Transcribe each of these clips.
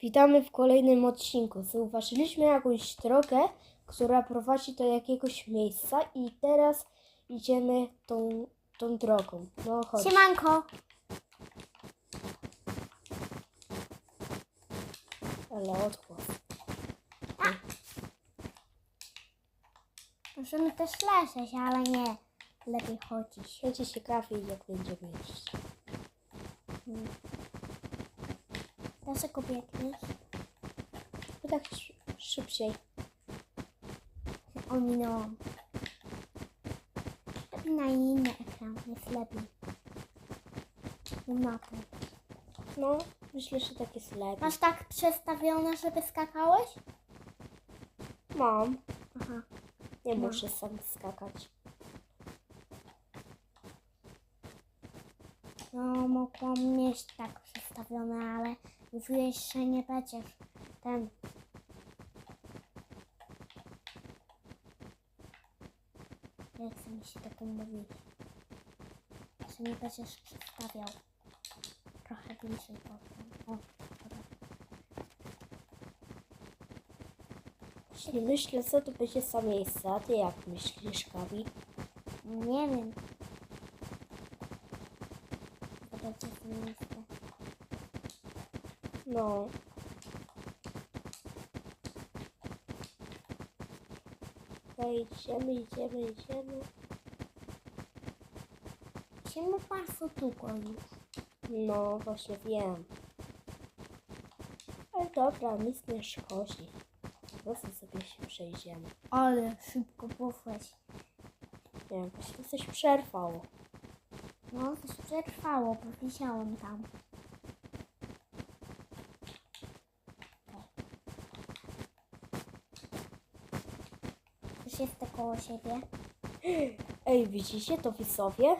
Witamy w kolejnym odcinku. Zauważyliśmy jakąś drogę, która prowadzi do jakiegoś miejsca i teraz idziemy tą, tą drogą. No chodź. Siemanko. Ale odgłos. Możemy też leżeć, ale nie. Lepiej chodzić. Będzie ciekawiej jak będziemy iść. Dlaczego biegniesz? No tak sz- szybciej. Ominęłam. Lepiej na inny ekran, jest lepiej. Na to. No, myślę, że tak jest lepiej. Masz tak przestawione, żeby skakałeś? Mam. Aha. Nie No. muszę sam skakać. No, mogłam mieć tak przestawione, ale mówiłeś, że nie będziesz ten. Nie mi się tego mówić. Że nie będziesz przestawiał. Trochę bliżej potem. O, dobra. Jeśli myślę, co to będzie za miejsce, a ty jak myślisz, Gabi? Nie wiem. Zobaczcie to miejsce. No. No idziemy, idziemy, idziemy. Siemy bardzo długo już. No, właśnie wiem. Ale dobra, nic nie szkodzi. Po prostu sobie się przejdziemy. Ale szybko poszłeś. Nie wiem, właśnie coś przerwało. No, coś przetrwało, bo widziałem tam. Jest koło siebie. Ej, widzicie to widzowie?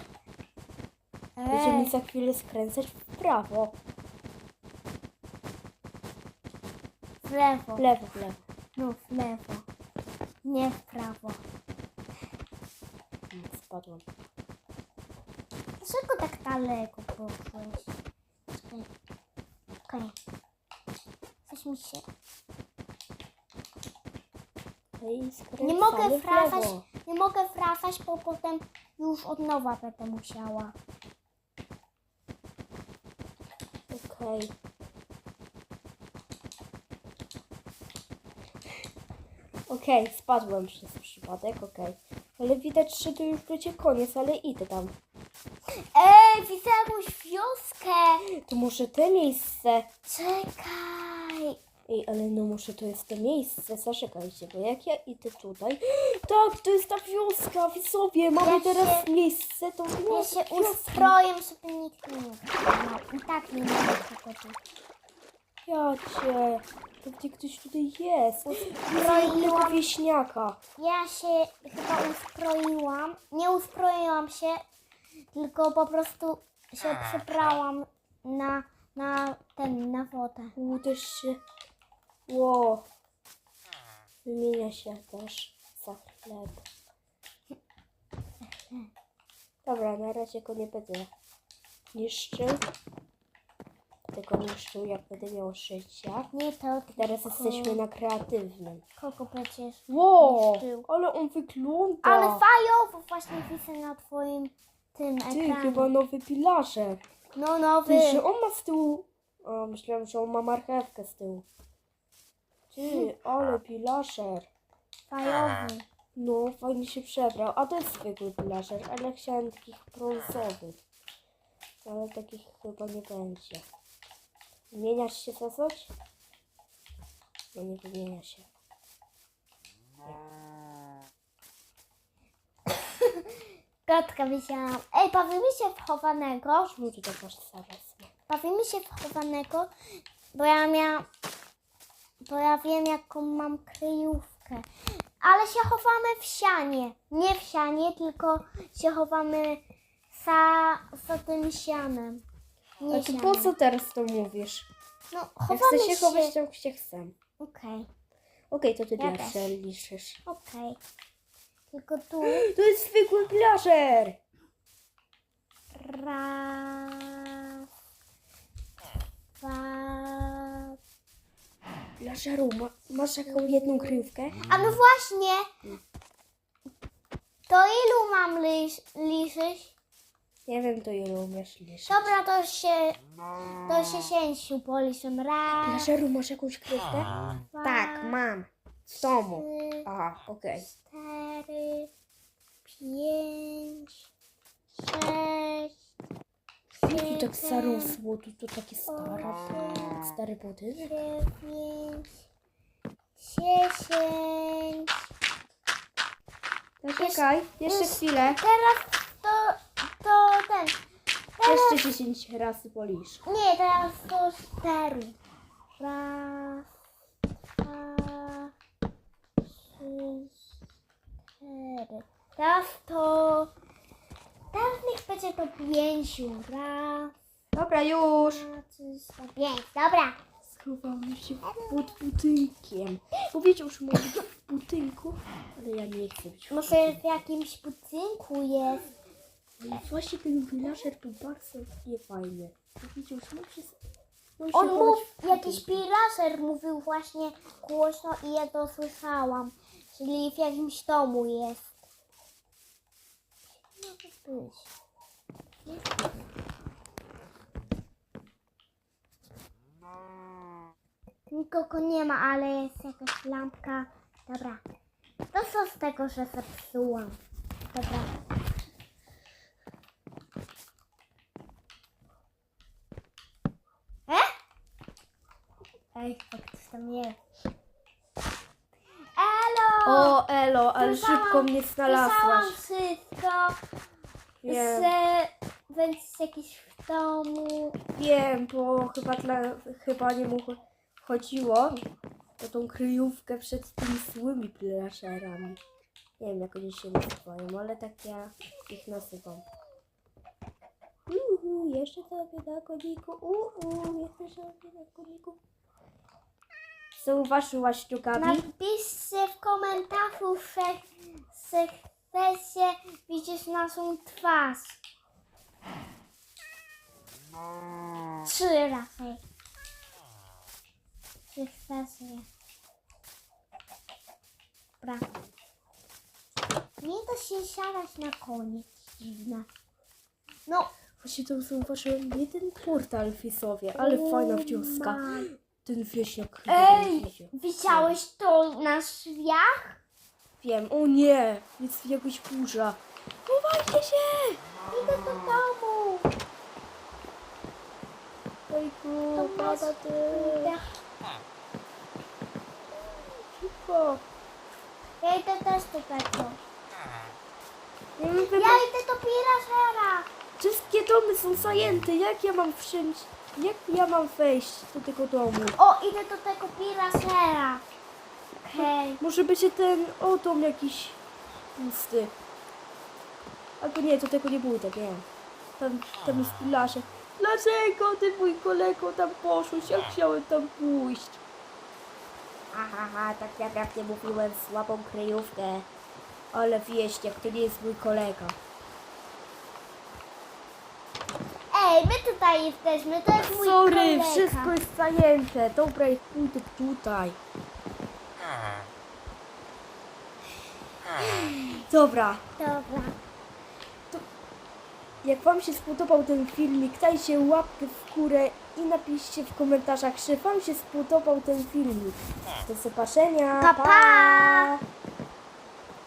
Będziemy za chwilę skręcać w prawo. w lewo. W lewo, w lewo. No, w lewo. Nie w prawo. Spadłem. Dlaczego tak daleko poszłeś? Okej. Coś mi się... Skręcamy Nie mogę w wracać, lewo. nie mogę wracać, bo potem już od nowa będę musiała. Okej. Okej, spadłem przez przypadek, okej. Ale widać, że to już będzie koniec, ale idę tam. Ej, widzę jakąś wioskę! To może te miejsce. Czekaj! Ej, ale no może to jest to miejsce. Zaczekajcie, bo jak ja idę tutaj... Tak, to jest ta wioska, widzowie. Mamy Ja teraz się- miejsce, to Ja się ustroję, żeby nikt nie widział. I tak nie ma tego tu. Ja cię. Pewnie ktoś tutaj jest. Innego wieśniaka. Ja się chyba ustroiłam. Nie ustroiłam się, tylko po prostu się przebrałam na, na ten, na wodę. U, też się... Ło. Wymienia się też za chleb. Dobra, na razie go nie będę niszczył. Tylko niszczył, jak będę miał życia. Nie to, Teraz tylko jesteśmy na kreatywnym. Będziesz? Ło, Niszczył. ale on wygląda. Ale fajowo właśnie widzę na twoim tym Ty, ekranie. chyba nowy pilarze. No nowy. Ty, że on ma z tyłu... O, myślałem, że on ma marchewkę z tyłu. Ty, ale pilaszer. Fajowy. No, fajnie się przebrał. A to jest zwykły pilaszer, ale chciałem takich brązowych. Ale takich chyba nie będzie. Wymieniasz się za coś? No nie wymienia się. Kotka wisiałam. Ej, bawimy się w chowanego. Tutaj masz zaraz? Bawimy się w chowanego, bo ja miałam... Bo ja wiem, jaką mam kryjówkę. Ale się chowamy w sianie. Nie w sianie, tylko się chowamy za, za tym sianem. Nie A to sianem. po co teraz to mówisz? No, Jak chowamy chcę się chować, to się chcę. Okej, Okej, to ty Ja pierwsze też. liczysz. okej. Tylko tu... To jest zwykły pilaszer! Raz, dwa, Pilaszeru, ma, masz taką jedną kryjówkę? A no właśnie. To ilu mam lis, liszyć? Nie wiem, to ile umiesz liczyć. Dobra, to się, to się sięciu policzę. Raz, Pilaszeru, masz jakąś kryjówkę? dwa, Tak, mam. W domu. trzy, Aha, okej. cztery, pięć, sześć, Okay. Tu tak zarosło, tu to takie stara, stary budynek. dziewięć, dziesięć. No czekaj, jeszcze już- chwilę. Teraz to, to ten. Teraz, Jeszcze 10 razy policz. nie, teraz to cztery. Raz, dwa, trzy, cztery. Teraz to... Teraz niech będzie to pięciu. Raz, Dobra, już. dwa, trzy, cztery, pięć. Dobra. Schowamy się pod budynkiem. Powiedział, że może być w budynku, ale ja nie chcę być w Może w jakimś budynku jest. Ale właśnie ten villager był bardzo niefajny. Powiedział, że może się... może On mów, chować w jakiś budynku. pilaser mówił właśnie głośno i ja to słyszałam. Czyli w jakimś domu jest. Nikogo nie ma, ale jest jakaś lampka. Dobra. To co z tego, że zepsułam? Dobra. E? Ej, chyba ktoś tam jest. O, Elo, ale szybko mnie znalazłaś. wszystko, Wiem, że będzie jakiś w domu. wiem, bo chyba, dla, chyba nie mu cho- chodziło o tą kryjówkę przed tymi złymi villagerami. Nie wiem, jak oni się nazywają, ale tak ja ich nazywam. Uhu, jeszcze sobie na koniku. Uhu, jeszcze sobie na koniku. Zauważyłaś tu, Gabi? Napiszcie w komentarzu, że, że chcecie widzieć naszą twarz. Trzy razy. Trzy razy. Dobra. Nie da się siadać na koniec. Dziwne. No, Właśnie to zauważyłem jeden portal wizowie, ale fajna wioska. Ten wieśniak. Ej, widziałeś to na drzwiach? Wiem, o nie, jest jakaś burza. Chowajcie się! Idę do domu. Ojku, To pada ty. Szybko. Ja idę też do tego. Nie wiem, Ja idę do Pirasera. Wszystkie domy są zajęte. Jak ja mam wszędzie... Jak ja mam wejść do tego domu? O, idę do tego Pirasera. Okej. Może będzie ten o dom jakiś pusty. Albo nie, to tego nie pójdę, wiem. Tam, tam jest pilarze. Dlaczego ty mój kolego tam poszłeś? Ja chciałem tam pójść. Aha, tak jak, jak nie mówiłem, słabą kryjówkę. Ale wieśniak, to nie jest mój kolega. Ej, my tutaj jesteśmy, to jest mój Sorry, kolega. wszystko jest zajęte. Dobra, ja pójdę tutaj. Dobra, Dobra. jak Wam się spodobał ten filmik, dajcie łapkę w górę i napiszcie w komentarzach, czy Wam się spodobał ten filmik. Do zobaczenia. Pa, pa!